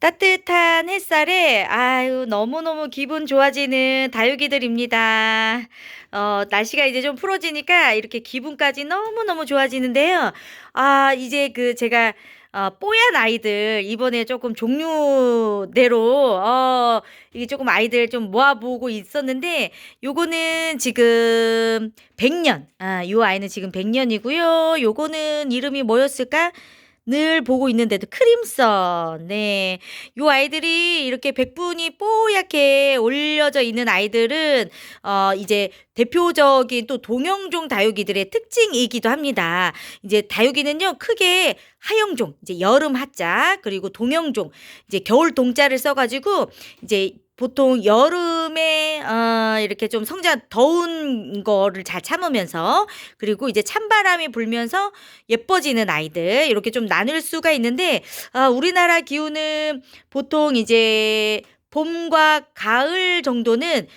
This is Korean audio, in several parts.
따뜻한 햇살에 아유 너무너무 기분 좋아지는 다육이들입니다. 어 날씨가 이제 좀 풀어지니까 이렇게 기분까지 너무너무 좋아지는데요. 아 이제 그 제가 어 뽀얀 아이들 이번에 조금 종류대로 어 이게 조금 아이들 좀 모아 보고 있었는데 요거는 지금 100년. 아 요 아이는 지금 100년이고요. 요거는 이름이 뭐였을까? 늘 보고 있는데도 크림선. 네. 요 아이들이 이렇게 백분이 뽀얗게 올려져 있는 아이들은 어 이제 대표적인 또 동영종 다육이들의 특징이기도 합니다. 이제 다육이는요. 크게 하영종, 이제 여름 하자, 그리고 동영종, 이제 겨울 동자를 써 가지고 이제 보통 여름에 어 이렇게 좀 성장 더운 거를 잘 참으면서 그리고 이제 찬바람이 불면서 예뻐지는 아이들 이렇게 좀 나눌 수가 있는데 아 우리나라 기후는 보통 이제 봄과 가을 정도는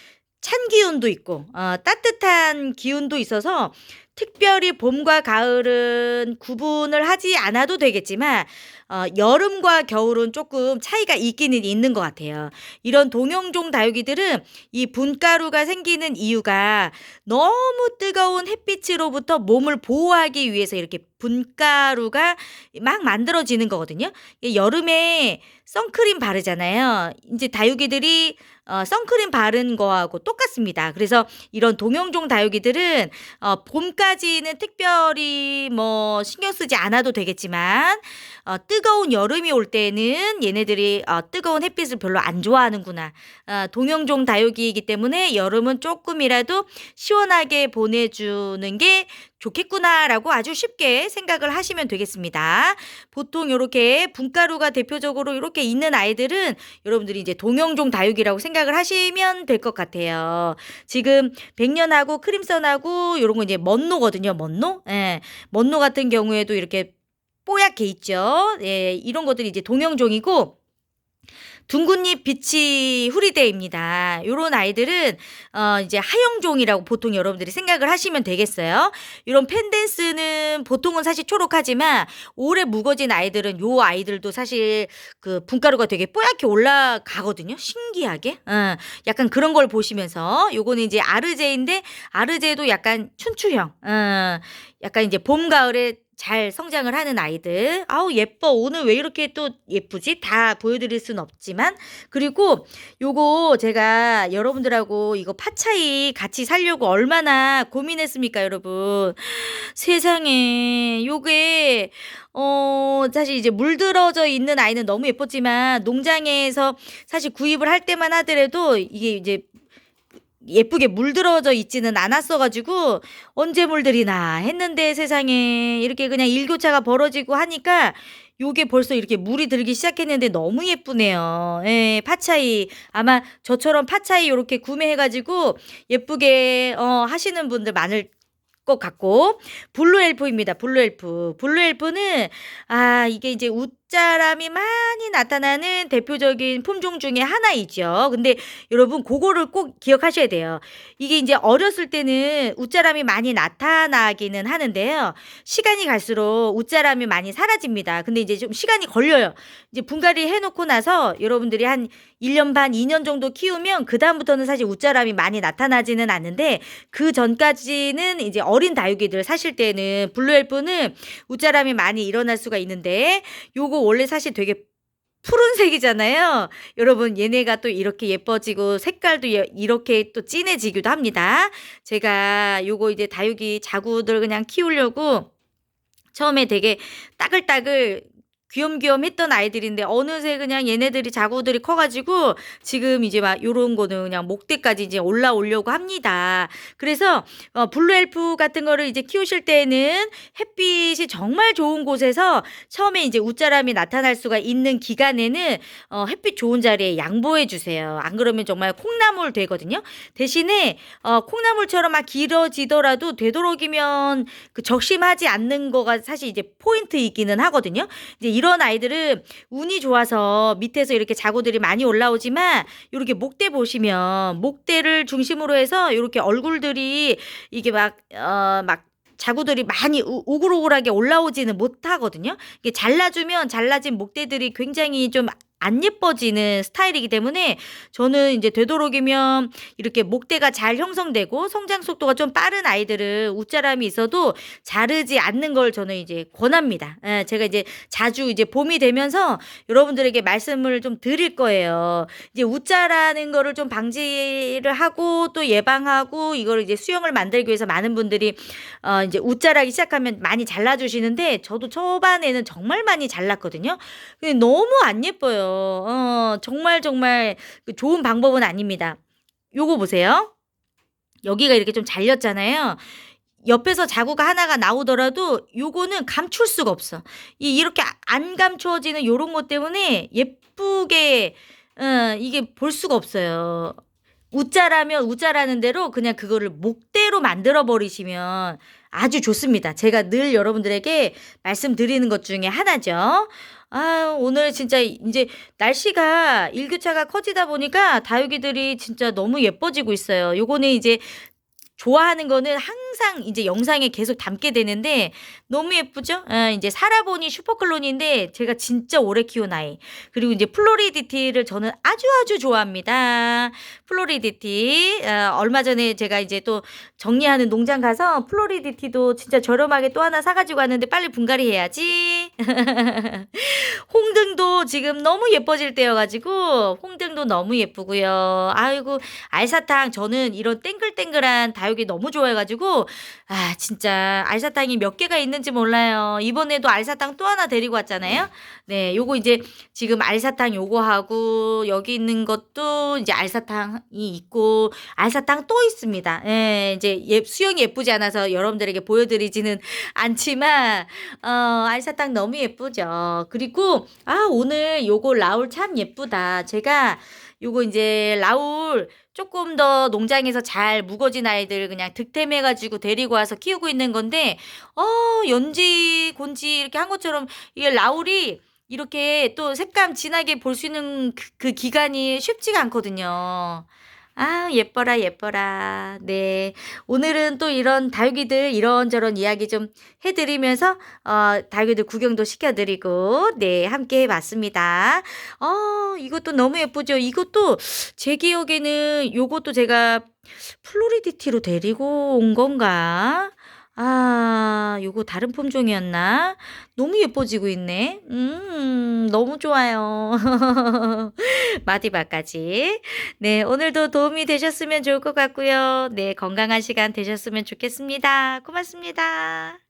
찬 기운도 있고 어 따뜻한 기운도 있어서 특별히 봄과 가을은 구분을 하지 않아도 되겠지만 어 여름과 겨울은 조금 차이가 있기는 있는 것 같아요. 이런 동영종 다육이들은 이 분가루가 생기는 이유가 너무 뜨거운 햇빛으로부터 몸을 보호하기 위해서 이렇게 분가루가 막 만들어지는 거거든요. 이 여름에 선크림 바르잖아요. 인제 다육이들이 어 선크림 바른 거하고 똑같습니다. 그래서 이런 동영종 다육이들은 어 봄 까지는 특별히 뭐 신경 쓰지 않아도 되겠지만 어 뜨거운 여름이 올 때는 얘네들이 어 '뜨거운 햇빛을 별로 안 좋아하는구나. 어 동영종 다육이이기 때문에 여름은 쪼끔이라도 시원하게 보내주는 게 좋겠구나.'라고 아주 쉽게 생각을 하시면 되겠습니다. 보통 요렇게 분가루가 대표적으로 요렇게 있는 아이들은 여러분들이 이제 동영종 다육이라고 생각을 하시면 될 것 같아요. 지금 백년하고 크림선하고 요런 거 이제 먼노거든요, 먼노. 예. 먼노 같은 경우에도 이렇게 뽀얗게 있죠. 예. 이런 것들이 이제 동영종이고 둥근잎 비치 후리대입니다. 요런 아이들은 어 이제 하영종이라고 보통 여러분들이 생각을 하시면 되겠어요. 요런 펜댄스는 보통은 사실 초록하지만 오래 묵어진 아이들은 요 아이들도 사실 그 분가루가 되게 뽀얗게 올라가거든요, 신기하게. 어 약간 그런 걸 보시면서 요거는 이제 아르제인데 아르제도 약간 춘추형. 어 약간 이제 봄, 가을에 잘 성장을 하는 아이들. 아우 예뻐. 오늘 왜 이렇게 또 예쁘지? 다 보여드릴 순 없지만 그리고 요거 제가 여러분들하고 이거 팥차이 같이 사려고 얼마나 고민했습니까, 여러분. 세상에 요게 어 사실 이제 물들어져 있는 아이는 너무 예뻤지만 농장에서 사실 구입을 할 때만 하더라도 이게 이제 예쁘게 물들어져 있지는 않았어 가지고 '언제 물들이나.' 했는데 세상에 이렇게 그냥 일교차가 벌어지고 하니까 요게 벌써 이렇게 물이 들기 시작했는데 너무 예쁘네요. 예. 팥차이 아마 저처럼 팥차이 요렇게 구매해 가지고 예쁘게 어 하시는 분들 많을 것 같고 블루 엘프입니다. 블루 엘프. 블루 엘프는 아 이게 이제 웃 자람이 많이 나타나는 대표적인 품종 중에 하나이죠. 근데 여러분 고거를 꼭 기억하셔야 돼요. 이게 인제 어렸을 때는 웃자람이 많이 나타나기는 하는데요. 시간이 갈수록 웃자람이 많이 사라집니다. 근데 이제 좀 시간이 걸려요. 이제 분갈이 해 놓고 나서 여러분들이 한 1년 반, 2년 정도 키우면 그다음부터는 사실 웃자람이 많이 나타나지는 않는데 그 전까지는 이제 어린 다육이들 사실 때는 블루 엘프는 웃자람이 많이 일어날 수가 있는데 요거 원래 사실 되게 푸른색이잖아요. 여러분 얘네가 또 이렇게 예뻐지고 색깔도 예 이렇게 또 진해지기도 합니다. 제가 요거 이제 다육이 자구들 그냥 키우려고 처음에 되게 따글따글 귀염귀염 했던 아이들인데 어느새 그냥 얘네들이 자구들이 커 가지고 지금 이제 막 요런 거는 그냥 목대까지 이제 올라오려고 합니다. 그래서 어 블루 엘프 같은 거를 이제 키우실 때는 햇빛이 정말 좋은 곳에서 처음에 이제 웃자람이 나타날 수가 있는 기간에는 어 햇빛 좋은 자리에 양보해 주세요. 안 그러면 정말 콩나물 되거든요. 대신에 어 콩나물처럼 막 길어지더라도 되도록이면 그 적심하지 않는 거가 사실 이제 포인트이기는 하거든요. 이제 이런 아이들은 운이 좋아서 밑에서 이렇게 자구들이 많이 올라오지만 요렇게 목대 보시면 목대를 중심으로 해서 요렇게 얼굴들이 이게 막 어 막 자구들이 많이 우 우글우글하게 올라오지는 못하거든요. 이게 잘라 주면 잘라진 목대들이 굉장히 좀안 예뻐지는 스타일이기 때문에 저는 이제 되도록이면 이렇게 목대가 잘 형성되고 성장 속도가 좀 빠른 아이들은 웃자람이 있어도 자르지 않는 걸 저는 이제 권합니다. 예, 제가 이제 자주 이제 봄이 되면서 여러분들에게 말씀을 좀 드릴 거예요. 이제 웃자라는 거를 좀 방지를 하고 또 예방하고 이걸 이제 수영을 만들기 위해서 많은 분들이 어 이제 웃자라기 시작하면 많이 잘라 주시는데 저도 초반에는 정말 많이 잘랐거든요. 근데 너무 안 예뻐요. 어, 정말 정말 그 좋은 방법은 아닙니다. 요거 보세요. 여기가 이렇게 좀 잘렸잖아요. 옆에서 자국 하나가 나오더라도 요거는 감출 수가 없어. 이 이렇게 안 감추어지는 요런 것 때문에 예쁘게 어, 이게 볼 수가 없어요. 웃자라면 웃자라는 대로 그냥 그거를 목대로 만들어 버리시면 아주 좋습니다. 제가 늘 여러분들에게 말씀드리는 것 중에 하나죠. 아, 오늘 진짜 이제 날씨가 일교차가 커지다 보니까 다육이들이 진짜 너무 예뻐지고 있어요. 요거는 이제 좋아하는 거는 항상 이제 영상에 계속 담게 되는데 너무 예쁘죠? 아, 이제 살아보니 슈퍼클론인데 제가 진짜 오래 키운 아이. 그리고 이제 플로리디티를 저는 아주 아주 좋아합니다. 플로리디티. 어, 얼마 전에 제가 이제 또 정리하는 농장 가서 플로리디티도 진짜 저렴하게 또 하나 사가지고 왔는데 빨리 분갈이 해야지. 홍등도 지금 너무 예뻐질 때여가지고 홍등도 너무 예쁘고요. 아이고 알사탕 저는 이런 땡글땡글한 다육이 너무 좋아해가지고 아 진짜 알사탕이 몇 개가 있는지 몰라요. 이번에도 알사탕 또 하나 데리고 왔잖아요. 네, 요거 이제 지금 알사탕 요거 하고 여기 있는 것도 이제 알사탕이 있고 알사탕 또 있습니다. 예, 이제 예, 수영이 예쁘지 않아서 여러분들에게 보여드리지는 않지만 어, 알사탕 너무 예쁘죠. 그리고 아 오늘 요거 라울 참 예쁘다. 제가 요거 이제 라울 조금 더 농장에서 잘 묵어진 아이들 그냥 득템해가지고 데리고 와서 키우고 있는 건데 어 연지 곤지 이렇게 한 것처럼 이게 라울이 이렇게 또 색감 진하게 볼 수 있는 그, 그 기간이 쉽지가 않거든요. 아, 예뻐라, 예뻐라. 네. 오늘은 또 이런 다육이들 이런저런 이야기 좀 해드리면서, 어, 다육이들 구경도 시켜드리고, 네, 함께 해봤습니다. 어, 이것도 너무 예쁘죠? 이것도 제 기억에는 요것도 제가 플로리디티로 데리고 온 건가? 아, 요거 다른 품종이었나? 너무 예뻐지고 있네. 음, 너무 좋아요. 마디바까지. 네, 오늘도 도움이 되셨으면 좋을 것 같고요. 네, 건강한 시간 되셨으면 좋겠습니다. 고맙습니다.